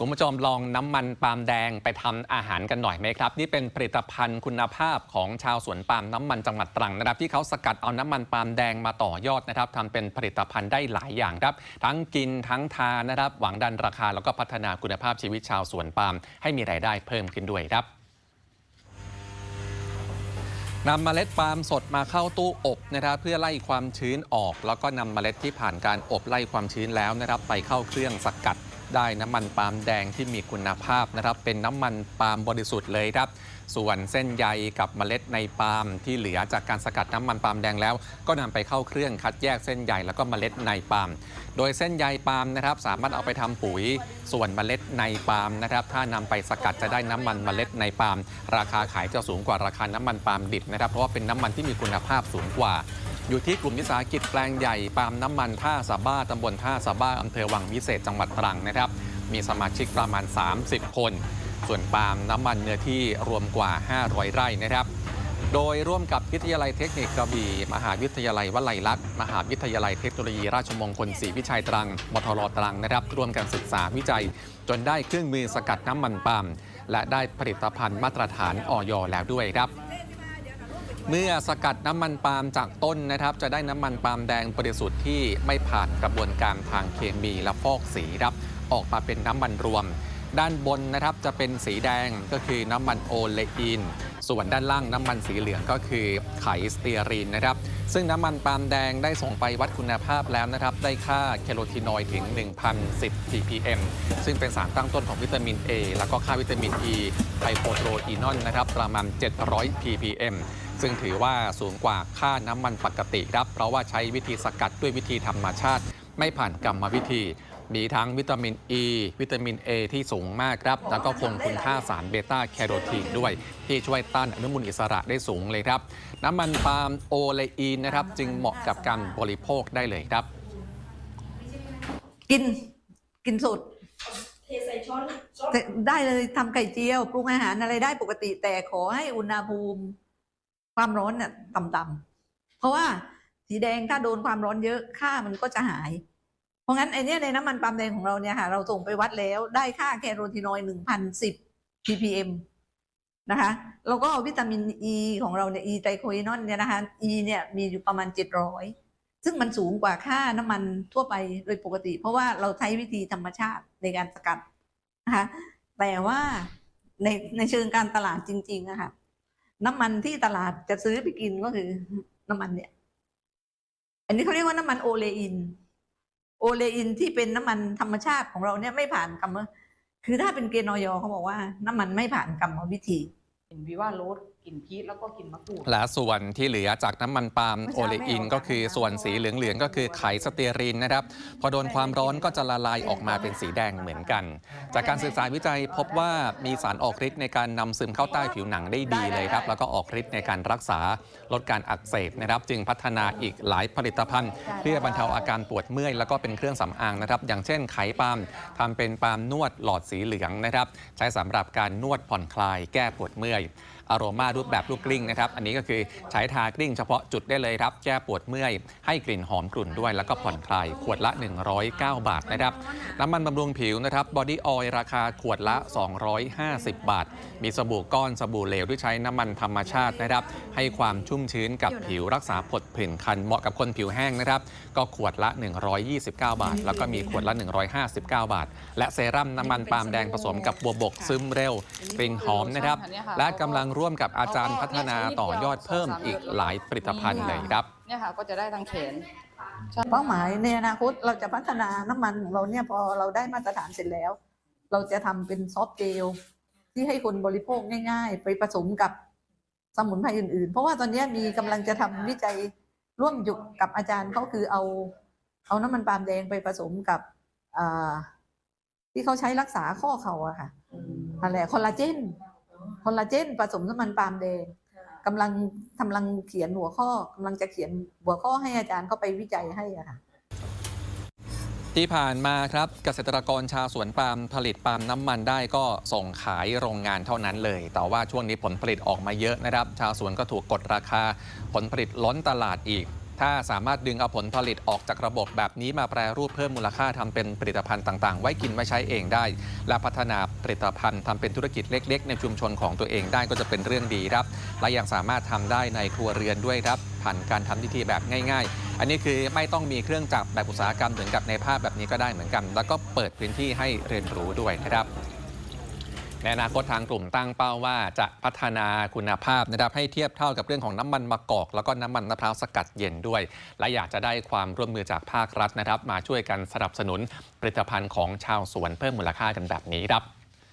คุณผู้ชมลองน้ำมันปาล์มแดงไปทำอาหารกันหน่อยไหมครับ นี่เป็นผลิตภัณฑ์คุณภาพของชาวสวนปาล์มน้ำมันจังหวัดตรังนะครับ ที่เขาสกัดเอาน้ำมันปาล์มแดงมาต่อยอดนะครับทำเป็นผลิตภัณฑ์ได้หลายอย่างครับ ทั้งกินทั้งทานนะครับ หวังดันราคาแล้วก็พัฒนาคุณภาพชีวิตชาวสวนปาล์มให้มีรายได้เพิ่มขึ้นด้วยครับนำเมล็ดปาล์มสดมาเข้าตู้อบนะครับเพื่อไล่ความชื้นออก แล้วก็นำเมล็ดที่ผ่านการอบไล่ความชื้นแล้วนะครับ ไปเข้าเครื่องสกัด ได้น้ำมันปาล์มแดงที่มีคุณภาพนะครับ เป็นน้ำมันปาล์มบริสุทธิ์เลยครับ ส่วนเส้นใยกับเมล็ดในปาล์มที่เหลือจากการสกัดน้ำมันปาล์มแดงแล้ว ก็นำไปเข้าเครื่องคัดแยกเส้นใยแล้วก็เมล็ดในปาล์มโดยเส้นใยปาล์มนะครับ สามารถเอาไปทำปุ๋ย ส่วนเมล็ดในปาล์มนะครับ ถ้านำไปสกัดจะได้น้ำมันเมล็ดในปาล์มราคาขายจะสูงกว่าราคาน้ำมันปาล์มดิบนะครับ เพราะว่าเป็นน้ำมันที่มีคุณภาพสูงกว่า อยู่ที่กลุ่มวิสาหกิจแปลงใหญ่ปาล์มน้ำมันท่าสะบ้าตำบลท่าสะบ้าอำเภอวังวิเศษจังหวัดตรังนะครับ มีสมาชิกประมาณ 30 คน ส่วนปาล์มน้ำมันเนื้อที่รวมกว่า 500 ไร่นะครับ โดยร่วมกับวิทยาลัยเทคนิคกระบี่ มหาวิทยาลัยวลัยลักษณ์มหาวิทยาลัยเทคโนโลยีราชมงคลศรีวิชัยตรังมทรตรังนะครับร่วมกันศึกษาวิจัย จนได้เครื่องมือสกัดน้ำมันปาล์มและได้ผลิตภัณฑ์มาตรฐานออยแล้วด้วยครับ เมื่อสกัดน้ำมันปาล์มจากต้นนะครับ จะได้น้ำมันปาล์มแดงบริสุทธิ์ที่ไม่ผ่านกระบวนการทางเคมีและฟอกสีครับออกมาเป็นน้ำมันรวม ด้านบนนะครับจะเป็นสีแดงก็คือน้ำมันโอเลอิน ส่วนด้านล่างน้ำมันสีเหลืองก็คือไขสเตียรีนนะครับ ซึ่งน้ำมันปาล์มแดงได้ส่งไปวัดคุณภาพแล้วนะครับ ได้ค่าแคโรทีนอยด์ถึง 1,010 ppm ซึ่งเป็นสารตั้งต้นของวิตามิน A แล้วก็ค่าวิตามิน E ไฮโปโตรอีนอนนะครับประมาณ 700 ppm ซึ่งถือว่าสูงกว่าค่าน้ำมันปกติครับ เพราะว่าใช้วิธีสกัดด้วยวิธีธรรมชาติ ไม่ผ่านกรรมวิธี มีทั้งวิตามิน E วิตามิน A ที่สูงมากครับ แล้วก็คงคุณค่าสารเบต้าแคโรทีนด้วย ที่ช่วยต้านอนุมูลอิสระได้สูงเลยครับ น้ำมันปาล์มโอเลอีนนะครับ จึงเหมาะกับการบริโภคได้เลยครับ กินกินสดเทใส่ช้อนช้อนแต่ได้เลยทำไข่เจียว ปรุงอาหารอะไรได้ปกติแต่ขอให้อุณหภูมิ ความร้อนเนี่ยต่ำๆเพราะว่าสีแดงถ้าโดนความร้อนเยอะค่ามันก็จะหาย เพราะงั้นไอเนี้ยในน้ำมันปาล์มแดงของเราเนี่ยค่ะ เราส่งไปวัดแล้วได้ค่าแคโรทีนอยด์หนึ่งพันสิบ ppm นะคะแล้วก็วิตามิน E ของเราเนี่ย E ไตรโคอีนอนเนี่ยนะคะ E เนี่ยมีอยู่ประมาณเจ็ดร้อยซึ่งมันสูงกว่าค่าน้ำมันทั่วไปโดยปกติ เพราะว่าเราใช้วิธีธรรมชาติในการสกัดนะคะแต่ว่าในในเชิงการตลาดจริงๆอะค่ะ น้ำมันที่ตลาดจะซื้อไปกินก็คือน้ำมันเนี่ย อันนี้เขาเรียกว่าน้ำมันโอเลอิน โอเลอินที่เป็นน้ำมันธรรมชาติของเราเนี่ยไม่ผ่านกรรมคือถ้าเป็นเกณฑ์นอยเขาบอกว่า น้ำมันไม่ผ่านกรรมวิธี เห็นวิว่าโร กลิ่นพีชแล้วก็กลิ่นมะกรูด และส่วนที่เหลือจากน้ำมันปาล์มไม่โอทราบเลอิน ไม่เอาก็คือส่วนสีเหลือง ๆ ก็คือไขสเตียรีนนะครับ พอโดนความร้อนก็จะละลายออกมาเป็นสีแดงเหมือนกัน จากการศึกษาวิจัยพบว่ามีสารออกฤทธิ์ในการนำซึมเข้าใต้ผิวหนังได้ดีเลยครับ แล้วก็ออกฤทธิ์ในการรักษาลดการอักเสบนะครับ จึงพัฒนาอีกหลายผลิตภัณฑ์ เพื่อบรรเทาอาการปวดเมื่อยแล้วก็เป็นเครื่องสำอางนะครับ อย่างเช่นไขปาล์มทำเป็นปาล์มนวดหลอดสีเหลืองนะครับ ใช้สำหรับการนวดผ่อนคลายแก้ปวดเมื่อย อโรมารูปแบบลูกกลิ้งนะครับ อันนี้ก็คือใช้ทากลิ้งเฉพาะจุดได้เลยครับ แก้ปวดเมื่อย ให้กลิ่นหอมกลุ่นด้วย แล้วก็ผ่อนคลาย ขวดละ 109 บาทนะครับ น้ำมันบำรุงผิวนะครับบอดี้ออยล์ราคาขวดละ 250 บาท มีสบู่ก้อนสบู่เหลวที่ใช้น้ำมันธรรมชาตินะครับ ให้ความชุ่มชื้นกับผิวรักษาผดผื่นคันเหมาะกับคนผิวแห้งนะครับ ก็ขวดละ 129 บาท แล้วก็มีขวดละ 159 บาท และเซรั่มน้ำมันปาล์มแดงผสมกับบัวบกซึมเร็วกลิ่นหอมนะครับ และกำลังร่วมกับอาจารย์พัฒนาต่อยอดเพิ่มอีกหลายผลิตภัณฑ์เลยครับ เนี่ยค่ะก็จะได้ทางแขน เป้าหมายในอนาคตเราจะพัฒนาน้ำมันของเราเนี่ยพอเราได้มาตรฐานเสร็จแล้ว เราจะทำเป็นซอฟต์เจลที่ให้คนบริโภคง่าย ๆ ไปผสมกับสมุนไพรอื่นๆ เพราะว่าตอนนี้มีกำลังจะทำวิจัยร่วมอยู่กับอาจารย์เขาคือเอา เอาน้ำมันปาล์มแดงไปผสมกับอ่าที่เขาใช้รักษาข้อเข่าอะค่ะอะไรคอลลาเจน คอลลาเจนผสมน้ำมันปาล์มแดงกำลังกำลังเขียนหัวข้อกำลังจะเขียนหัวข้อให้อาจารย์เขาไปวิจัยให้อะค่ะที่ผ่านมาครับเกษตรกรชาวสวนปาล์มผลิตปาล์มน้ำมันได้ก็ส่งขายโรงงานเท่านั้นเลย แต่ว่าช่วงนี้ผลผลิตออกมาเยอะนะครับ ชาวสวนก็ถูกกดราคาผลผลิตล้นตลาดอีก ถ้าสามารถดึงเอาผลผลิตออกจากระบบแบบนี้มาแปรรูปเพิ่มมูลค่าทำเป็นผลิตภัณฑ์ต่างๆ ไว้กินไว้ใช้เองได้ และพัฒนาผลิตภัณฑ์ทำเป็นธุรกิจเล็ก ๆ ในชุมชนของตัวเองได้ก็จะเป็นเรื่องดีครับ และยังสามารถทำได้ในครัวเรือนด้วยครับ ผ่านการทำพิธีแบบง่าย ๆ อันนี้คือไม่ต้องมีเครื่องจักรแบบอุตสาหกรรมเหมือนกับในภาพแบบนี้ก็ได้เหมือนกัน แล้วก็เปิดพื้นที่ให้เรียนรู้ด้วยนะครับ ในอนาคตทางกลุ่มตั้งเป้าว่าจะพัฒนาคุณภาพนะครับให้เทียบเท่ากับเรื่องของน้ำมันมะกอก แล้วก็น้ำมันมะพร้าวสกัดเย็นด้วย และอยากจะได้ความร่วมมือจากภาครัฐนะครับ มาช่วยกันสนับสนุนผลิตภัณฑ์ของชาวสวนเพิ่มมูลค่ากันแบบนี้ครับ